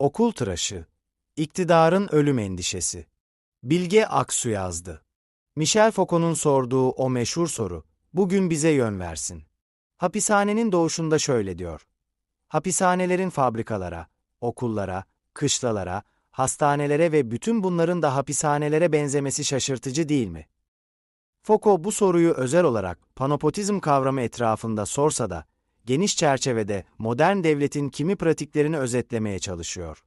Okul tıraşı. İktidarın ölüm endişesi. Bilge Aksu yazdı. Michel Foucault'un sorduğu o meşhur soru, bugün bize yön versin. Hapishanenin doğuşunda şöyle diyor. Hapishanelerin fabrikalara, okullara, kışlalara, hastanelere ve bütün bunların da hapishanelere benzemesi şaşırtıcı değil mi? Foucault bu soruyu özel olarak panopotizm kavramı etrafında sorsa da, geniş çerçevede modern devletin kimi pratiklerini özetlemeye çalışıyor.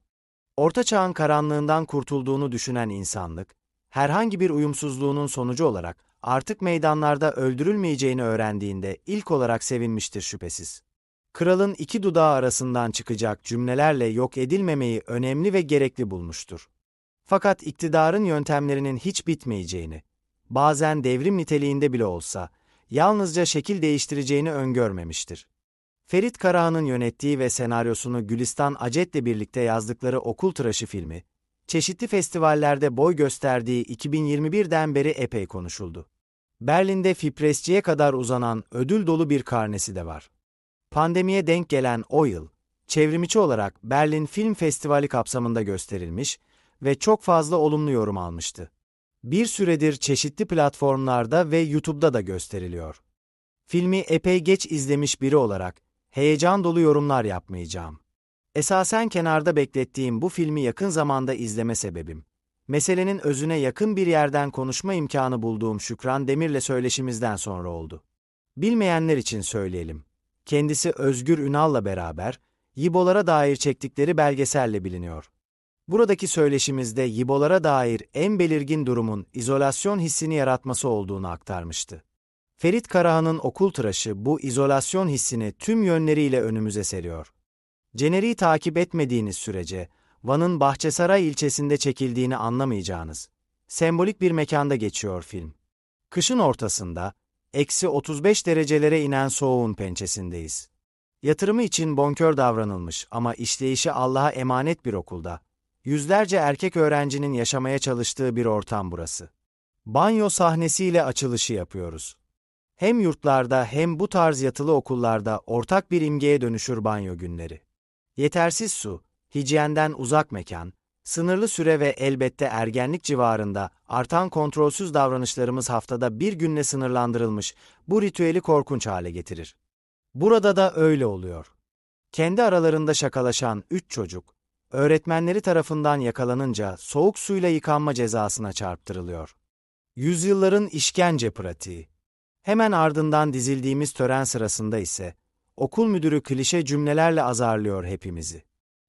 Orta çağın karanlığından kurtulduğunu düşünen insanlık, herhangi bir uyumsuzluğunun sonucu olarak artık meydanlarda öldürülmeyeceğini öğrendiğinde ilk olarak sevinmiştir şüphesiz. Kralın iki dudağı arasından çıkacak cümlelerle yok edilmemeyi önemli ve gerekli bulmuştur. Fakat iktidarın yöntemlerinin hiç bitmeyeceğini, bazen devrim niteliğinde bile olsa, yalnızca şekil değiştireceğini öngörmemiştir. Ferit Karahan'ın yönettiği ve senaryosunu Gülistan Acet'le birlikte yazdıkları Okul Tıraşı filmi, çeşitli festivallerde boy gösterdiği 2021'den beri epey konuşuldu. Berlin'de Fipresçi'ye kadar uzanan ödül dolu bir karnesi de var. Pandemiye denk gelen o yıl, çevrimiçi olarak Berlin Film Festivali kapsamında gösterilmiş ve çok fazla olumlu yorum almıştı. Bir süredir çeşitli platformlarda ve YouTube'da da gösteriliyor. Filmi epey geç izlemiş biri olarak heyecan dolu yorumlar yapmayacağım. Esasen kenarda beklettiğim bu filmi yakın zamanda izleme sebebim. Meselenin özüne yakın bir yerden konuşma imkanı bulduğum Şükran Demir'le söyleşimizden sonra oldu. Bilmeyenler için söyleyelim. Kendisi Özgür Ünal'la beraber Yibolara dair çektikleri belgeselle biliniyor. Buradaki söyleşimizde Yibolara dair en belirgin durumun izolasyon hissini yaratması olduğunu aktarmıştı. Ferit Karahan'ın okul tıraşı bu izolasyon hissini tüm yönleriyle önümüze seriyor. Cener'i takip etmediğiniz sürece Van'ın Bahçesaray ilçesinde çekildiğini anlamayacağınız, sembolik bir mekanda geçiyor film. Kışın ortasında, eksi 35 derecelere inen soğuğun pençesindeyiz. Yatırımı için bonkör davranılmış ama işleyişi Allah'a emanet bir okulda, yüzlerce erkek öğrencinin yaşamaya çalıştığı bir ortam burası. Banyo sahnesiyle açılışı yapıyoruz. Hem yurtlarda hem bu tarz yatılı okullarda ortak bir imgeye dönüşür banyo günleri. Yetersiz su, hijyenden uzak mekan, sınırlı süre ve elbette ergenlik civarında artan kontrolsüz davranışlarımız haftada bir günle sınırlandırılmış bu ritüeli korkunç hale getirir. Burada da öyle oluyor. Kendi aralarında şakalaşan üç çocuk, öğretmenleri tarafından yakalanınca soğuk suyla yıkanma cezasına çarptırılıyor. Yüzyılların işkence pratiği. Hemen ardından dizildiğimiz tören sırasında ise okul müdürü klişe cümlelerle azarlıyor hepimizi.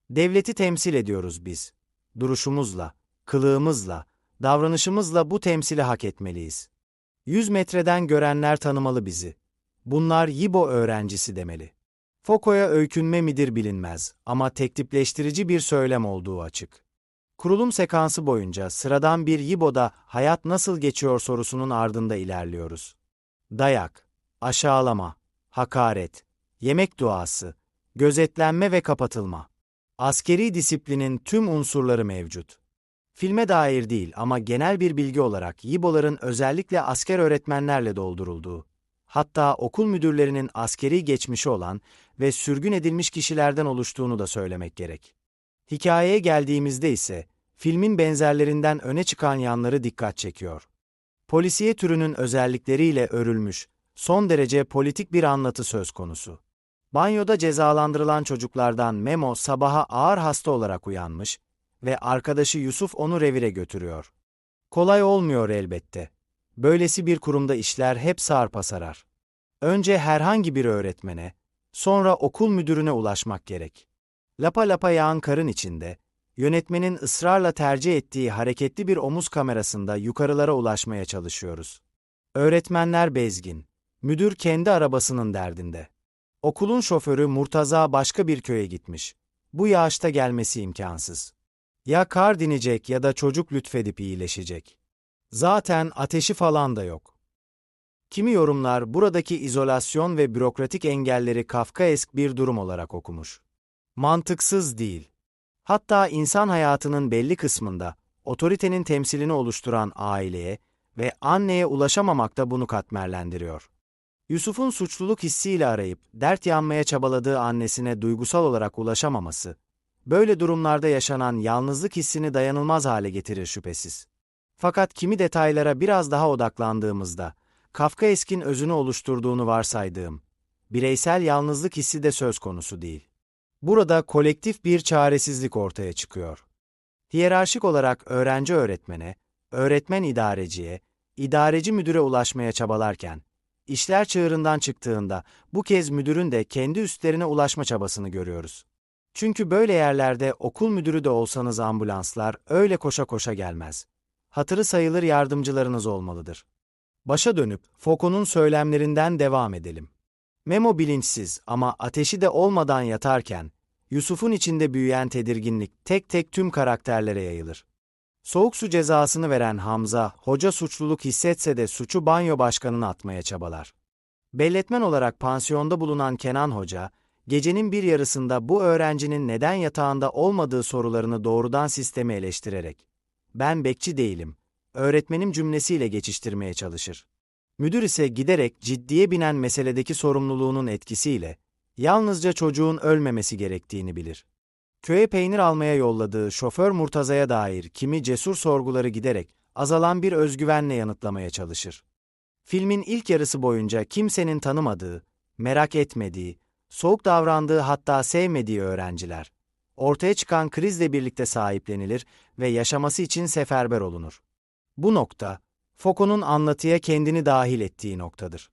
Devleti temsil ediyoruz biz. Duruşumuzla, kılığımızla, davranışımızla bu temsili hak etmeliyiz. Yüz metreden görenler tanımalı bizi. Bunlar Yibo öğrencisi demeli. Foucault'a öykünme midir bilinmez ama tektipleştirici bir söylem olduğu açık. Kurulum sekansı boyunca sıradan bir Yibo'da hayat nasıl geçiyor sorusunun ardında ilerliyoruz. Dayak, aşağılama, hakaret, yemek duası, gözetlenme ve kapatılma. Askeri disiplinin tüm unsurları mevcut. Filme dair değil ama genel bir bilgi olarak Yiboların özellikle asker öğretmenlerle doldurulduğu, hatta okul müdürlerinin askeri geçmişi olan ve sürgün edilmiş kişilerden oluştuğunu da söylemek gerek. Hikayeye geldiğimizde ise filmin benzerlerinden öne çıkan yanları dikkat çekiyor. Polisiye türünün özellikleriyle örülmüş, son derece politik bir anlatı söz konusu. Banyoda cezalandırılan çocuklardan Memo sabaha ağır hasta olarak uyanmış ve arkadaşı Yusuf onu revire götürüyor. Kolay olmuyor elbette. Böylesi bir kurumda işler hep sarpa sarar. Önce herhangi bir öğretmene, sonra okul müdürüne ulaşmak gerek. Lapa lapa yağan karın içinde, yönetmenin ısrarla tercih ettiği hareketli bir omuz kamerasında yukarılara ulaşmaya çalışıyoruz. Öğretmenler bezgin, müdür kendi arabasının derdinde. Okulun şoförü Murtaza başka bir köye gitmiş. Bu yağışta gelmesi imkansız. Ya kar dinecek ya da çocuk lütfedip iyileşecek. Zaten ateşi falan da yok. Kimi yorumlar buradaki izolasyon ve bürokratik engelleri Kafkaesk bir durum olarak okumuş. Mantıksız değil. Hatta insan hayatının belli kısmında otoritenin temsilini oluşturan aileye ve anneye ulaşamamak da bunu katmerlendiriyor. Yusuf'un suçluluk hissiyle arayıp dert yanmaya çabaladığı annesine duygusal olarak ulaşamaması, Böyle durumlarda yaşanan yalnızlık hissini dayanılmaz hale getirir şüphesiz. Fakat kimi detaylara biraz daha odaklandığımızda, Kafkaesk'in özünü oluşturduğunu varsaydığım, bireysel yalnızlık hissi de söz konusu değil. Burada kolektif bir çaresizlik ortaya çıkıyor. Hiyerarşik olarak öğrenci öğretmene, öğretmen idareciye, idareci müdüre ulaşmaya çabalarken, işler çığırından çıktığında bu kez müdürün de kendi üstlerine ulaşma çabasını görüyoruz. Çünkü böyle yerlerde okul müdürü de olsanız ambulanslar öyle koşa koşa gelmez. Hatırı sayılır yardımcılarınız olmalıdır. Başa dönüp Foucault'un söylemlerinden devam edelim. Memo bilinçsiz ama ateşi de olmadan yatarken, Yusuf'un içinde büyüyen tedirginlik tek tek tüm karakterlere yayılır. Soğuk su cezasını veren Hamza, hoca suçluluk hissetse de suçu banyo başkanına atmaya çabalar. Belletmen olarak pansiyonda bulunan Kenan Hoca, gecenin bir yarısında bu öğrencinin neden yatağında olmadığı sorularını doğrudan sistemi eleştirerek, ben bekçi değilim, öğretmenim cümlesiyle geçiştirmeye çalışır. Müdür ise giderek ciddiye binen meseledeki sorumluluğunun etkisiyle, yalnızca çocuğun ölmemesi gerektiğini bilir. Köye peynir almaya yolladığı şoför Murtaza'ya dair kimi cesur sorguları giderek azalan bir özgüvenle yanıtlamaya çalışır. Filmin ilk yarısı boyunca kimsenin tanımadığı, merak etmediği, soğuk davrandığı hatta sevmediği öğrenciler, ortaya çıkan krizle birlikte sahiplenilir ve yaşaması için seferber olunur. Bu nokta, Foucault'un anlatıya kendini dahil ettiği noktadır.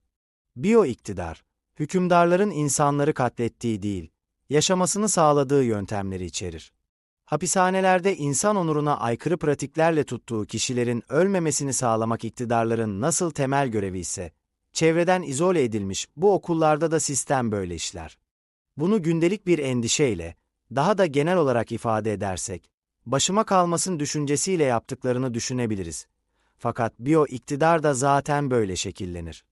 Biyo iktidar, hükümdarların insanları katlettiği değil, yaşamasını sağladığı yöntemleri içerir. Hapishanelerde insan onuruna aykırı pratiklerle tuttuğu kişilerin ölmemesini sağlamak iktidarların nasıl temel görevi ise, çevreden izole edilmiş bu okullarda da sistem böyle işler. Bunu gündelik bir endişeyle, daha da genel olarak ifade edersek, başıma kalmasın düşüncesiyle yaptıklarını düşünebiliriz. Fakat biyo iktidar da zaten böyle şekillenir.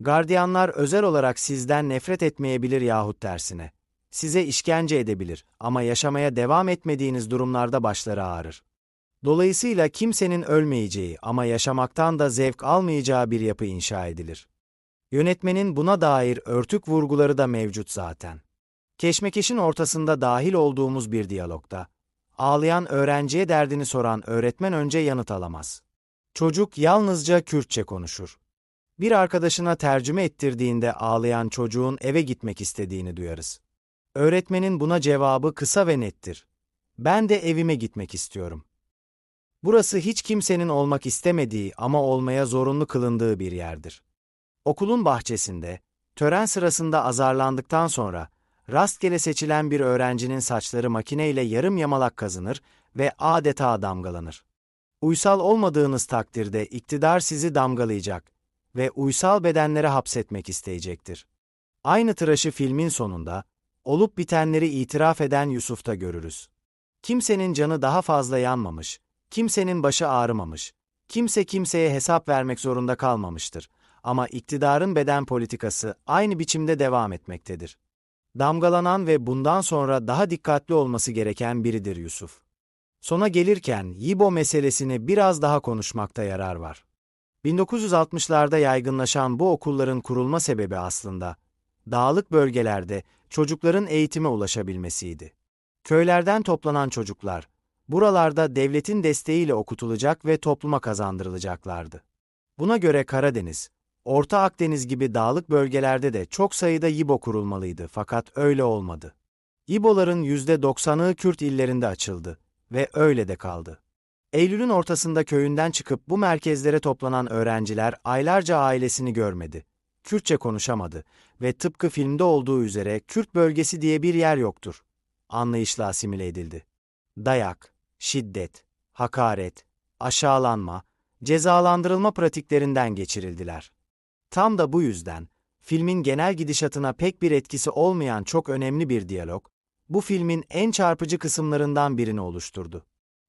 Gardiyanlar özel olarak sizden nefret etmeyebilir yahut tersine. Size işkence edebilir ama yaşamaya devam etmediğiniz durumlarda başları ağrır. Dolayısıyla kimsenin ölmeyeceği ama yaşamaktan da zevk almayacağı bir yapı inşa edilir. Yönetmenin buna dair örtük vurguları da mevcut zaten. Keşmekeşin ortasında dahil olduğumuz bir diyalogda, ağlayan öğrenciye derdini soran öğretmen önce yanıt alamaz. Çocuk yalnızca Kürtçe konuşur. Bir arkadaşına tercüme ettirdiğinde ağlayan çocuğun eve gitmek istediğini duyarız. Öğretmenin buna cevabı kısa ve nettir. Ben de evime gitmek istiyorum. Burası hiç kimsenin olmak istemediği ama olmaya zorunlu kılındığı bir yerdir. Okulun bahçesinde, tören sırasında azarlandıktan sonra, rastgele seçilen bir öğrencinin saçları makineyle yarım yamalak kazınır ve adeta damgalanır. Uysal olmadığınız takdirde iktidar sizi damgalayacak ve uysal bedenlere hapsetmek isteyecektir. Aynı tıraşı filmin sonunda, olup bitenleri itiraf eden Yusuf'ta görürüz. Kimsenin canı daha fazla yanmamış, kimsenin başı ağrımamış, kimse kimseye hesap vermek zorunda kalmamıştır. Ama iktidarın beden politikası aynı biçimde devam etmektedir. Damgalanan ve bundan sonra daha dikkatli olması gereken biridir Yusuf. Sona gelirken Yibo meselesini biraz daha konuşmakta yarar var. 1960'larda yaygınlaşan bu okulların kurulma sebebi aslında, dağlık bölgelerde çocukların eğitime ulaşabilmesiydi. Köylerden toplanan çocuklar, buralarda devletin desteğiyle okutulacak ve topluma kazandırılacaklardı. Buna göre Karadeniz, Orta Akdeniz gibi dağlık bölgelerde de çok sayıda İbo kurulmalıydı fakat öyle olmadı. İboların %90'ı Kürt illerinde açıldı ve öyle de kaldı. Eylül'ün ortasında köyünden çıkıp bu merkezlere toplanan öğrenciler aylarca ailesini görmedi. Kürtçe konuşamadı ve tıpkı filmde olduğu üzere Kürt bölgesi diye bir yer yoktur. Anlayışla asimile edildi. Dayak, şiddet, hakaret, aşağılanma, cezalandırılma pratiklerinden geçirildiler. Tam da bu yüzden, filmin genel gidişatına pek bir etkisi olmayan çok önemli bir diyalog, bu filmin en çarpıcı kısımlarından birini oluşturdu.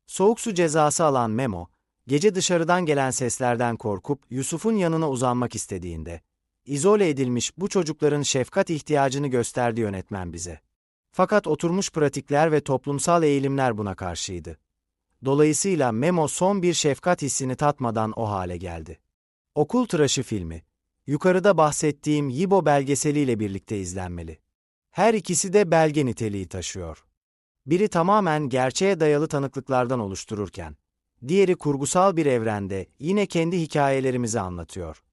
Soğuk su cezası alan Memo, gece dışarıdan gelen seslerden korkup Yusuf'un yanına uzanmak istediğinde, izole edilmiş bu çocukların şefkat ihtiyacını gösterdi yönetmen bize. Fakat oturmuş pratikler ve toplumsal eğilimler buna karşıydı. Dolayısıyla Memo son bir şefkat hissini tatmadan o hale geldi. Okul Tıraşı filmi, yukarıda bahsettiğim Yibo belgeseliyle birlikte izlenmeli. Her ikisi de belge niteliği taşıyor. Biri tamamen gerçeğe dayalı tanıklıklardan oluştururken, diğeri kurgusal bir evrende yine kendi hikayelerimizi anlatıyor.